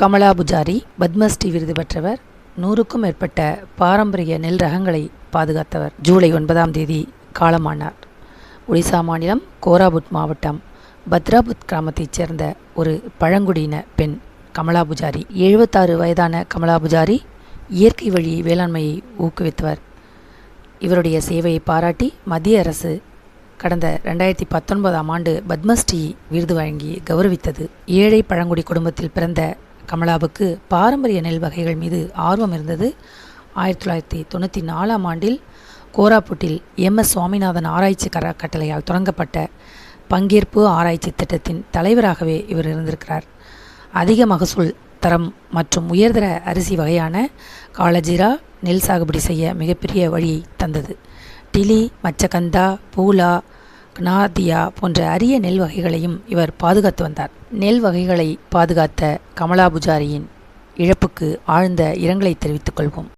கமலா புஜாரி பத்மஸ்ரீ விருது பெற்றவர் நூறுக்கும் மேற்பட்ட பாரம்பரிய நெல் ரகங்களை பாதுகாத்தவர். ஜூலை ஒன்பதாம் தேதி காலமானார். ஒடிசா மாநிலம் கோராபுட் மாவட்டம் பத்ராபுத் கிராமத்தைச் சேர்ந்த ஒரு பழங்குடியின பெண் கமலா புஜாரி. எழுபத்தாறு வயதான கமலா புஜாரி இயற்கை வழி வேளாண்மையை ஊக்குவித்தவர். இவருடைய சேவையை பாராட்டி மத்திய அரசு கடந்த ரெண்டாயிரத்தி பத்தொன்பதாம் ஆண்டு பத்மஸ்ரீ விருது வழங்கி கௌரவித்தது. ஏழை பழங்குடி குடும்பத்தில் பிறந்த கமலாவுக்கு பாரம்பரிய நெல் வகைகள் மீது ஆர்வம் இருந்தது. ஆயிரத்தி தொள்ளாயிரத்தி தொண்ணூற்றி நாலாம் ஆண்டில் கோராப்புட்டில் எம் எஸ் சுவாமிநாதன் ஆராய்ச்சி கர கட்டளையால் தொடங்கப்பட்ட பங்கேற்பு ஆராய்ச்சி திட்டத்தின் தலைவராகவே இவர் இருந்திருக்கிறார். அதிக மகசூல் தரம் மற்றும் உயர்தர அரிசி வகையான காலஜீரா நெல் சாகுபடி செய்ய மிகப்பெரிய வழியை தந்தது. டிலி மச்சகந்தா பூலா நாதியா போன்ற அரிய நெல் வகைகளையும் இவர் பாதுகாத்து வந்தார். நெல் வகைகளை பாதுகாத்த கமலா புஜாரியின் இழப்புக்கு ஆழ்ந்த இரங்கலை தெரிவித்துக் கொள்வோம்.